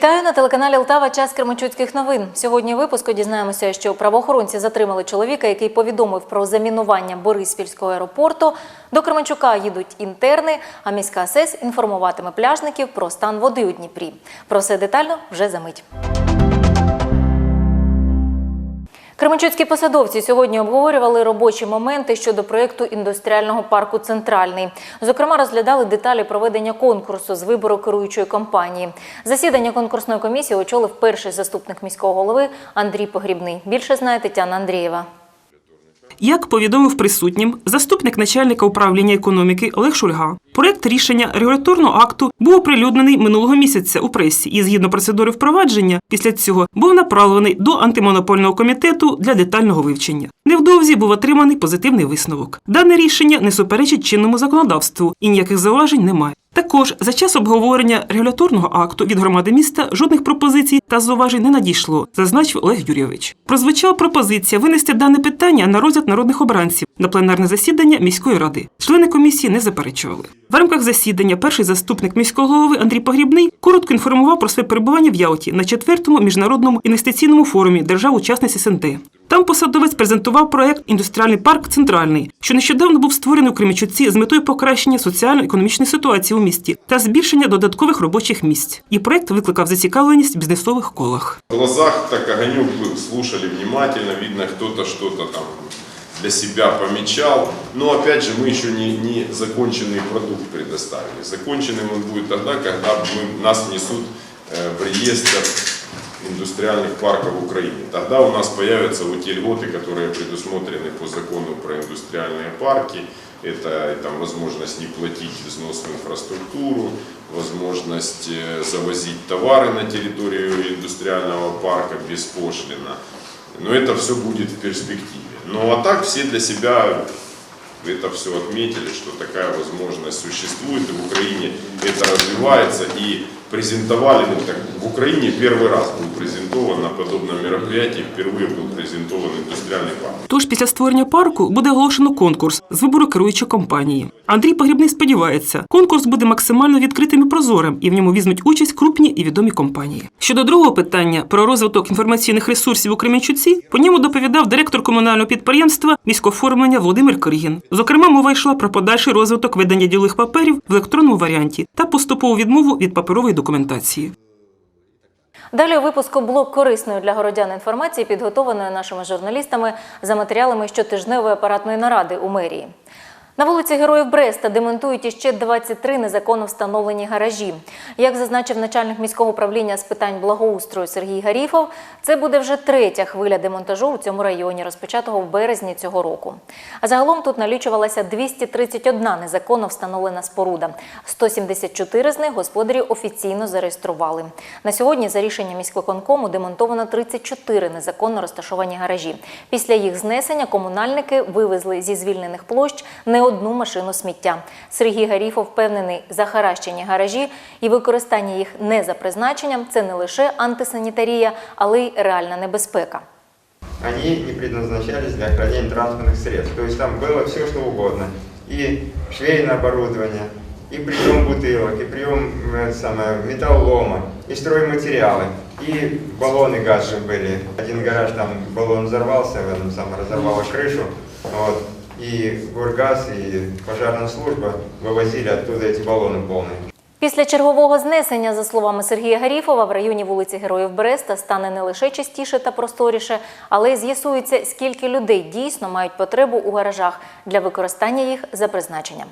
Вітаю на телеканалі Лтава. Час Кременчуцьких новин. Сьогодні в випуску дізнаємося, що правоохоронці затримали чоловіка, який повідомив про замінування Бориспільського аеропорту. До Кременчука їдуть інтерни, а міська СЕС інформуватиме пляжників про стан води у Дніпрі. Про все детально вже за мить. Кременчуцькі посадовці сьогодні обговорювали робочі моменти щодо проєкту індустріального парку Центральний. Зокрема, розглядали деталі проведення конкурсу з вибору керуючої компанії. Засідання конкурсної комісії очолив перший заступник міського голови Андрій Погрібний. Більше знає Тетяна Андрієва. Як повідомив присутнім заступник начальника управління економіки Олег Шульга, проект рішення регуляторного акту був оприлюднений минулого місяця у пресі і згідно процедури впровадження, після цього був направлений до антимонопольного комітету для детального вивчення. Невдовзі був отриманий позитивний висновок. Дане рішення не суперечить чинному законодавству і ніяких зауважень немає. Також за час обговорення регуляторного акту від громади міста жодних пропозицій та зауважень не надійшло, зазначив Олег Юрійович. Прозвучала пропозиція винести дане питання на розгляд народних обранців на пленарне засідання міської ради. Члени комісії не заперечували. В рамках засідання перший заступник міського голови Андрій Погрібний коротко інформував про своє перебування в Яуті на четвертому міжнародному інвестиційному форумі держав-учасниць СНД. Там посадовець презентував проект Індустріальний парк Центральний, що нещодавно був створений у Кременчуці з метою покращення соціально-економічної ситуації у місті та збільшення додаткових робочих місць. І проект викликав зацікавленість в бізнесових колах. В глазах так огонек был, слушали внимательно, видно, кто-то что-то там для себя помечал. Но опять же, мы еще не, не законченный продукт предоставили. Законченным он будет тогда, когда мы, нас внесут э, в реестр индустриальных парков Украины. Тогда у нас появятся вот те льготы, которые предусмотрены по закону про индустриальные парки. Это там, возможность не платить взнос в инфраструктуру, возможность э, завозить товары на территорию индустриального парка беспошлино. Но это все будет в перспективе. Ну а так все для себя это все отметили, что такая возможность существует, и в Украине это развивается, и презентовали, ну, так, в Украине первый раз был презентован на подобном мероприятии, впервые был презентован индустриальный парк. Тож після створення парку буде оголошено конкурс з вибору керуючої компанії. Андрій Погрібний сподівається, конкурс буде максимально відкритим і прозорим, і в ньому візьмуть участь крупні і відомі компанії. Щодо другого питання про розвиток інформаційних ресурсів у Кремінчуці, по ньому доповідав директор комунального підприємства міськоформлення Володимир Кригін. Зокрема, мова йшла про подальший розвиток ведення ділових паперів в електронному варіанті та поступову відмову від паперової документації. Далі у випуску блок корисної для городян інформації, підготованої нашими журналістами за матеріалами щотижневої апаратної наради у мерії. На вулиці Героїв Бреста демонтують іще 23 незаконно встановлені гаражі. Як зазначив начальник міського управління з питань благоустрою Сергій Гаріфов, це буде вже третя хвиля демонтажу у цьому районі, розпочатого в березні цього року. А загалом тут налічувалася 231 незаконно встановлена споруда. 174 з них господарі офіційно зареєстрували. На сьогодні, за рішенням міськвиконкому, демонтовано 34 незаконно розташовані гаражі. Після їх знесення комунальники вивезли зі звільнених площ не одну машину сміття. Сергій Гаріфов впевнений, захаращені гаражі і використання їх не за призначенням це не лише антисанітарія, але й реальна небезпека. они не предназначались для хранения транспортных средств. То есть там было все, что угодно. И швейное оборудование, и прием бутылок, и прием э, самое, металлолома, и стройматериалы, и баллоны газжи были. Один гараж, там баллон взорвался, в этом самом разорвало крышу. Вот. И Горгаз, и пожарная служба вывозили оттуда эти баллоны полные. Після чергового знесення, за словами Сергія Гаріфова, в районі вулиці Героїв Бреста стане не лише чистіше та просторіше, але й з'ясується, скільки людей дійсно мають потребу у гаражах для використання їх за призначенням.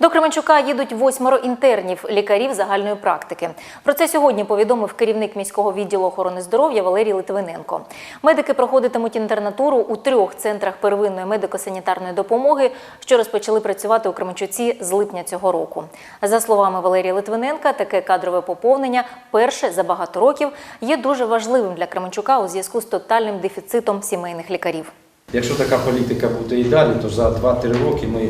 До Кременчука їдуть восьмеро інтернів, лікарів загальної практики. Про це сьогодні повідомив керівник міського відділу охорони здоров'я Валерій Литвиненко. Медики проходитимуть інтернатуру у трьох центрах первинної медико-санітарної допомоги, що розпочали працювати у Кременчуці з липня цього року. За словами Валерія Литвиненка, таке кадрове поповнення перше за багато років є дуже важливим для Кременчука у зв'язку з тотальним дефіцитом сімейних лікарів. Якщо така політика буде і далі, то за 2-3 роки ми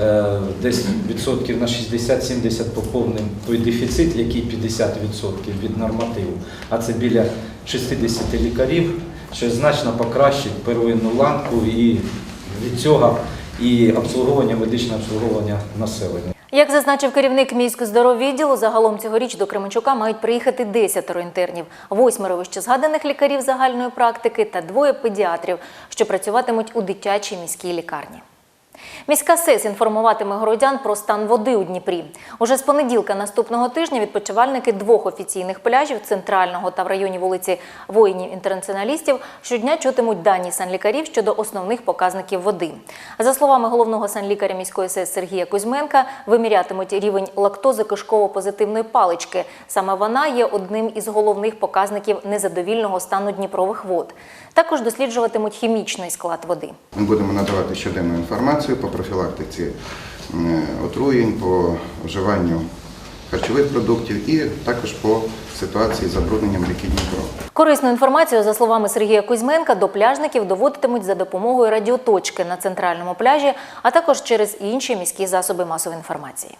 е, десь відсотків на 60-70 поповнимо той дефіцит, який 50% від нормативу, а це біля 60 лікарів, що значно покращить первинну ланку і від цього і обслуговування, медичне обслуговування населення. Як зазначив керівник міськздороввідділу, загалом цьогоріч до Кременчука мають приїхати 10 інтернів, восьмеро вищезгаданих лікарів загальної практики та двоє педіатрів, що працюватимуть у дитячій міській лікарні. Міська СЕС інформуватиме городян про стан води у Дніпрі. Уже з понеділка наступного тижня відпочивальники двох офіційних пляжів центрального та в районі вулиці воїнів-інтернаціоналістів щодня чутимуть дані санлікарів щодо основних показників води. За словами головного санлікаря міської СЕС Сергія Кузьменка, вимірятимуть рівень лактози кишково-позитивної палички. Саме вона є одним із головних показників незадовільного стану Дніпрових вод. Також досліджуватимуть хімічний склад води. Ми будемо надавати щоденну інформацію по профілактиці е, отруєнь, по вживанню харчових продуктів і також по ситуації з забрудненням ріки Дніпро. Корисну інформацію, за словами Сергія Кузьменка, до пляжників доводитимуть за допомогою радіоточки на центральному пляжі, а також через інші міські засоби масової інформації.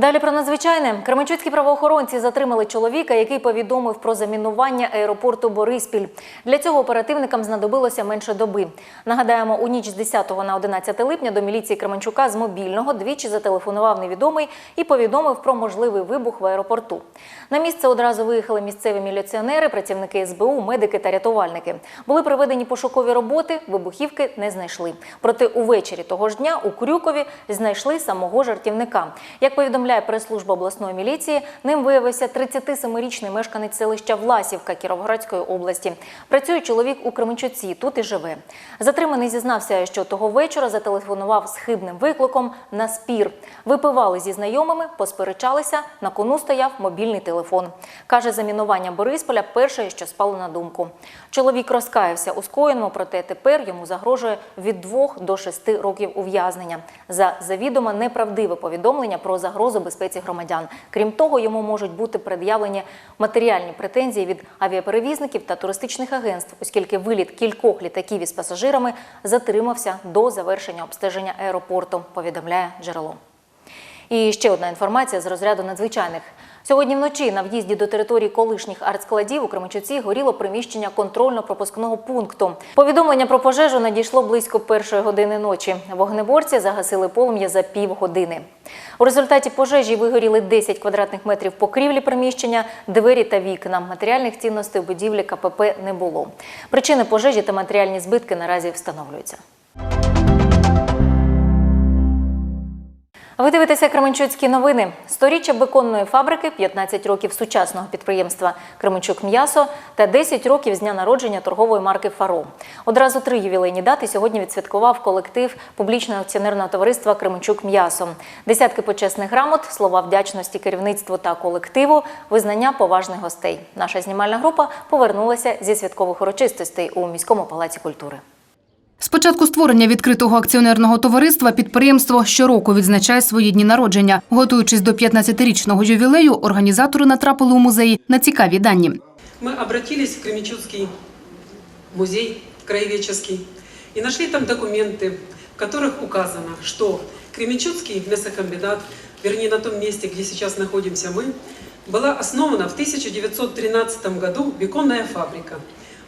Далі про надзвичайне. Кременчуцькі правоохоронці затримали чоловіка, який повідомив про замінування аеропорту Бориспіль. Для цього оперативникам знадобилося менше доби. Нагадаємо, у ніч з 10 на 11 липня до міліції Кременчука з мобільного двічі зателефонував невідомий і повідомив про можливий вибух в аеропорту. На місце одразу виїхали місцеві міліціонери, працівники СБУ, медики та рятувальники. Були проведені пошукові роботи, вибухівки не знайшли. Проте увечері того ж дня у Крюкові знайшли самого жартівника. Як повідомляє прес-служба обласної міліції, ним виявився 37-річний мешканець селища Власівка Кіровоградської області. Працює чоловік у Кременчуці, тут і живе. Затриманий зізнався, що того вечора зателефонував з хибним викликом на спір. Випивали зі знайомими, посперечалися, на кону стояв мобільний телефон. Каже, замінування Борисполя перше, що спало на думку. Чоловік розкаявся у скоєному, проте тепер йому загрожує від 2 до 6 років ув'язнення за завідомо неправдиве повідомлення про загрозу безпеці громадян. Крім того, йому можуть бути пред'явлені матеріальні претензії від авіаперевізників та туристичних агентств, оскільки виліт кількох літаків із пасажирами затримався до завершення обстеження аеропорту, повідомляє джерело. І ще одна інформація з розряду надзвичайних. Сьогодні вночі на в'їзді до території колишніх артскладів у Кременчуці горіло приміщення контрольно-пропускного пункту. Повідомлення про пожежу надійшло близько першої години ночі. Вогнеборці загасили полум'я за півгодини. У результаті пожежі вигоріли 10 квадратних метрів покрівлі приміщення, двері та вікна. Матеріальних цінностей у будівлі КПП не було. Причини пожежі та матеріальні збитки наразі встановлюються. Ви дивитеся Кременчуцькі новини. Сторіччя беконної фабрики, 15 років сучасного підприємства Кременчук М'ясо та 10 років з дня народження торгової марки Фаро. Одразу три ювілейні дати сьогодні відсвяткував колектив публічного акціонерного товариства Кременчук М'ясо. Десятки почесних грамот, слова вдячності керівництву та колективу, визнання поважних гостей. Наша знімальна група повернулася зі святкових урочистостей у міському палаці культури. З початку створення відкритого акціонерного товариства підприємство щороку відзначає свої дні народження. Готуючись до 15-річного ювілею, організатори натрапили у музеї на цікаві дані. Мы обратились в Кременчуцкий музей краеведческий и нашли там документы, в которых указано, что Кременчуцкий мясокомбинат, вернее на том месте, где сейчас находимся мы, была основана в 1913 году беконная фабрика.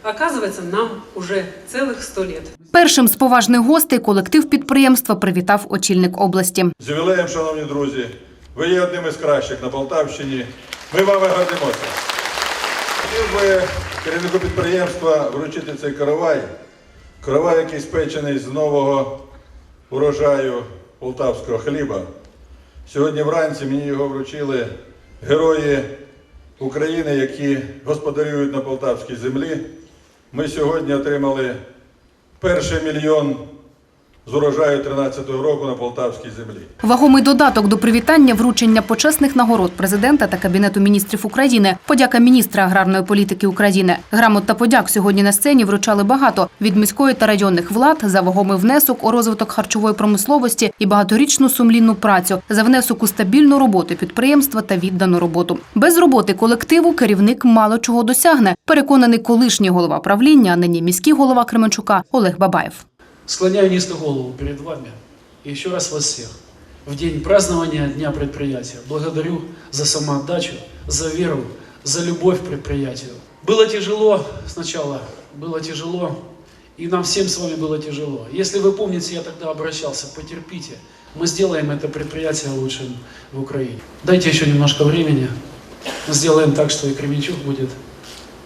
Оказывается, нам уже целых 100 лет. Першим з поважних гостей колектив підприємства привітав очільник області. З ювілеєм, шановні друзі, ви є одним із кращих на Полтавщині. Ми вами гордимося. Хотів би керівнику підприємства вручити цей каравай. Каравай, який спечений з нового урожаю полтавського хліба. Сьогодні вранці мені його вручили герої України, які господарюють на полтавській землі. Ми сьогодні отримали перший мільйон з урожаю 13-го року на полтавській землі. Вагомий додаток до привітання вручення почесних нагород президента та кабінету міністрів України. Подяка міністра аграрної політики України. Грамот та подяк сьогодні на сцені вручали багато від міської та районних влад за вагомий внесок у розвиток харчової промисловості і багаторічну сумлінну працю за внесок у стабільну роботу підприємства та віддану роботу. Без роботи колективу керівник мало чого досягне. Переконаний колишній голова правління, а нині міський голова Кременчука Олег Бабаєв. Склоняю низко голову перед вами и еще раз вас всех в день празднования Дня предприятия благодарю за самоотдачу, за веру, за любовь к предприятию. Было тяжело сначала, было тяжело И нам всем с вами было тяжело. Если вы помните, я тогда обращался, потерпите. Мы сделаем это предприятие лучшим в Украине. Дайте еще немножко времени. Сделаем так, что и Кременчук будет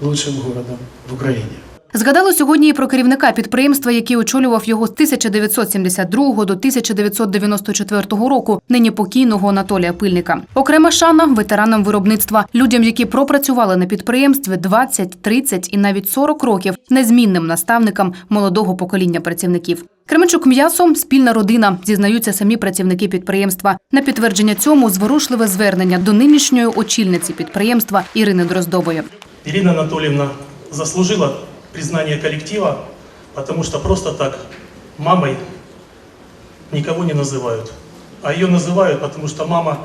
лучшим городом в Украине. Згадали сьогодні і про керівника підприємства, який очолював його з 1972 до 1994 року, нині покійного Анатолія Пильника. Окрема шана ветеранам виробництва, людям, які пропрацювали на підприємстві 20, 30 і навіть 40 років, незмінним наставникам молодого покоління працівників. Кременчук м'ясо спільна родина, зізнаються самі працівники підприємства. На підтвердження цьому зворушливе звернення до нинішньої очільниці підприємства Ірини Дроздової. Ирина Анатольевна заслужила признание коллектива, потому что просто так мамой никого не называют. А ее называют, потому что мама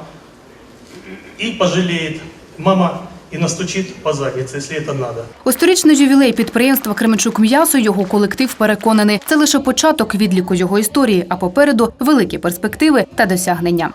и пожалеет, мама и настучит по заднице, если это надо. У сторічний ювілей підприємства Кременчук м'ясо його колектив переконаний. Це лише початок відліку його історії, а попереду великі перспективи та досягнення.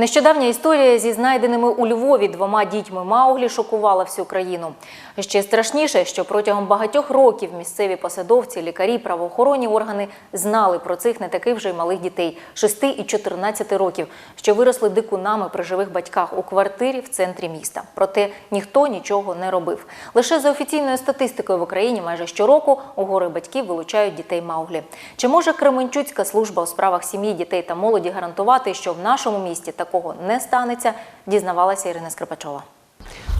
Нещодавня історія зі знайденими у Львові двома дітьми Мауглі шокувала всю країну. Ще страшніше, що протягом багатьох років місцеві посадовці, лікарі, правоохоронні органи знали про цих не таких вже й малих дітей 6 і 14 років, що виросли дикунами при живих батьках у квартирі в центрі міста. Проте ніхто нічого не робив. Лише за офіційною статистикою в Україні майже щороку у гори батьків вилучають дітей Мауглі. Чи може Кременчуцька служба у справах сім'ї, дітей та молоді гарантувати, що в нашому місті такого не станеться? Дізнавалася Ірина Скрипачова.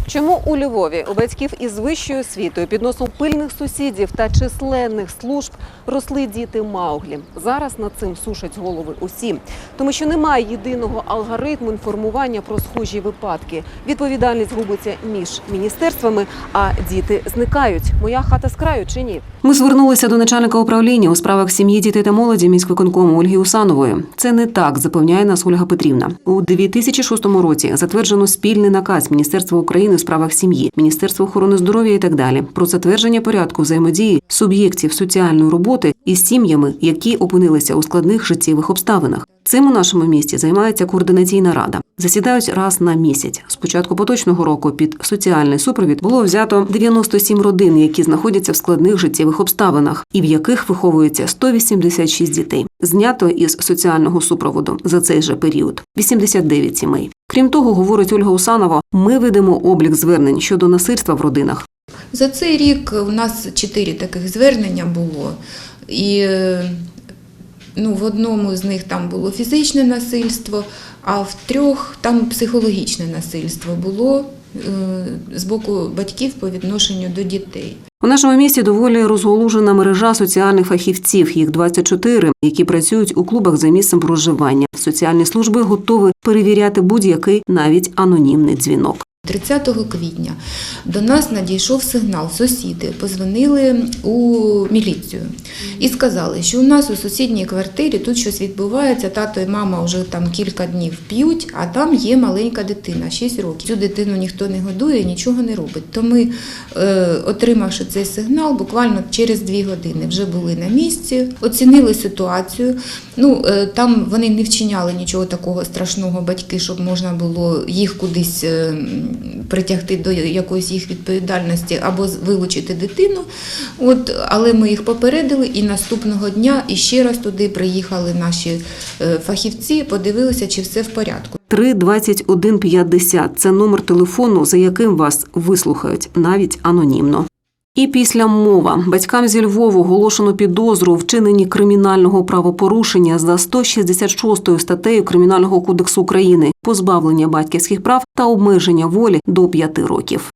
Чому у Львові у батьків із вищою освітою під носом пильних сусідів та численних служб росли діти Мауглі? Зараз над цим сушать голови усі, тому що немає єдиного алгоритму інформування про схожі випадки. Відповідальність губиться між міністерствами, а діти зникають. Моя хата з краю чи ні? Ми звернулися до начальника управління у справах сім'ї, дітей та молоді міськвиконкому Ольги Усанової. Це не так, запевняє нас Ольга Петрівна. У 2006 році затверджено спільний наказ Міністерства України у справах сім'ї, Міністерства охорони здоров'я і так далі про затвердження порядку взаємодії суб'єктів соціальної роботи із сім'ями, які опинилися у складних життєвих обставинах. Цим у нашому місті займається координаційна рада. Засідають раз на місяць. З початку поточного року під соціальний супровід було взято 97 родин, які знаходяться в складних життєвих обставинах, і в яких виховується 186 дітей. Знято із соціального супроводу за цей же період 89 сімей. Крім того, говорить Ольга Усанова, ми ведемо облік звернень щодо насильства в родинах. За цей рік у нас чотири таких звернення було. І ну, в одному з них там було фізичне насильство, а в трьох там психологічне насильство було е, з боку батьків по відношенню до дітей. У нашому місті доволі розголужена мережа соціальних фахівців, їх 24, які працюють у клубах за місцем проживання. Соціальні служби готові перевіряти будь-який навіть анонімний дзвінок. 30 квітня до нас надійшов сигнал. Сусіди позвонили у міліцію і сказали, що у нас у сусідній квартирі тут щось відбувається. Тато і мама вже там кілька днів п'ють, а там є маленька дитина, 6 років. Цю дитину ніхто не годує, нічого не робить. То ми, е, отримавши цей сигнал, буквально через дві години вже були на місці, оцінили ситуацію. Ну е, там вони не вчиняли нічого такого страшного, батьки, щоб можна було їх кудись. Притягти до якоїсь їх відповідальності або вилучити дитину. От, але ми їх попередили, і наступного дня іще раз туди приїхали наші е, фахівці, подивилися, чи все в порядку. 32150 – це номер телефону, за яким вас вислухають, навіть анонімно. І після мова батькам зі Львову оголошено підозру вчиненні кримінального правопорушення за 166 статтею Кримінального кодексу України позбавлення батьківських прав та обмеження волі до 5 років.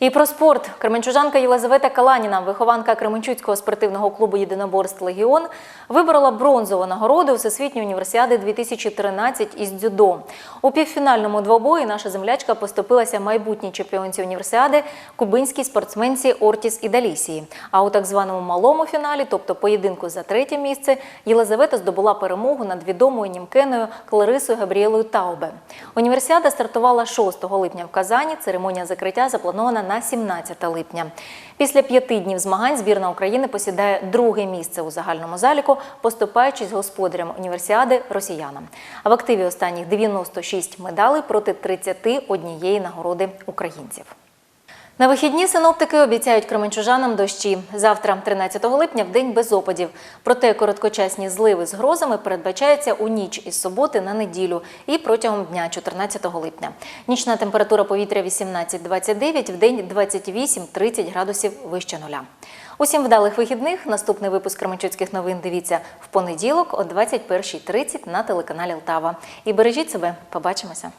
І про спорт. Кременчужанка Єлизавета Каланіна, вихованка Кременчуцького спортивного клубу єдиноборств Легіон, виборола бронзову нагороду Всесвітньої універсіади 2013 із дзюдо. У півфінальному двобої наша землячка поступилася майбутній чемпіонці універсіади кубинській спортсменці Ортіс Ідалісії. А у так званому малому фіналі, тобто поєдинку за третє місце, Єлизавета здобула перемогу над відомою німкеною Кларисою Габріелою Таубе. Універсіада стартувала 6 липня в Казані. Церемонія закриття запланована на 17 липня. Після п'яти днів змагань збірна України посідає друге місце у загальному заліку, поступаючись господарям універсіади росіянам. А в активі останніх 96 медалей проти 31 нагороди українців. На вихідні синоптики обіцяють кременчужанам дощі. Завтра, 13 липня, в день без опадів. Проте короткочасні зливи з грозами передбачаються у ніч із суботи на неділю і протягом дня 14 липня. Нічна температура повітря 18-29, в день 28-30 градусів вище нуля. Усім вдалих вихідних. Наступний випуск Кременчуцьких новин дивіться в понеділок о 21.30 на телеканалі Лтава. І бережіть себе. Побачимося.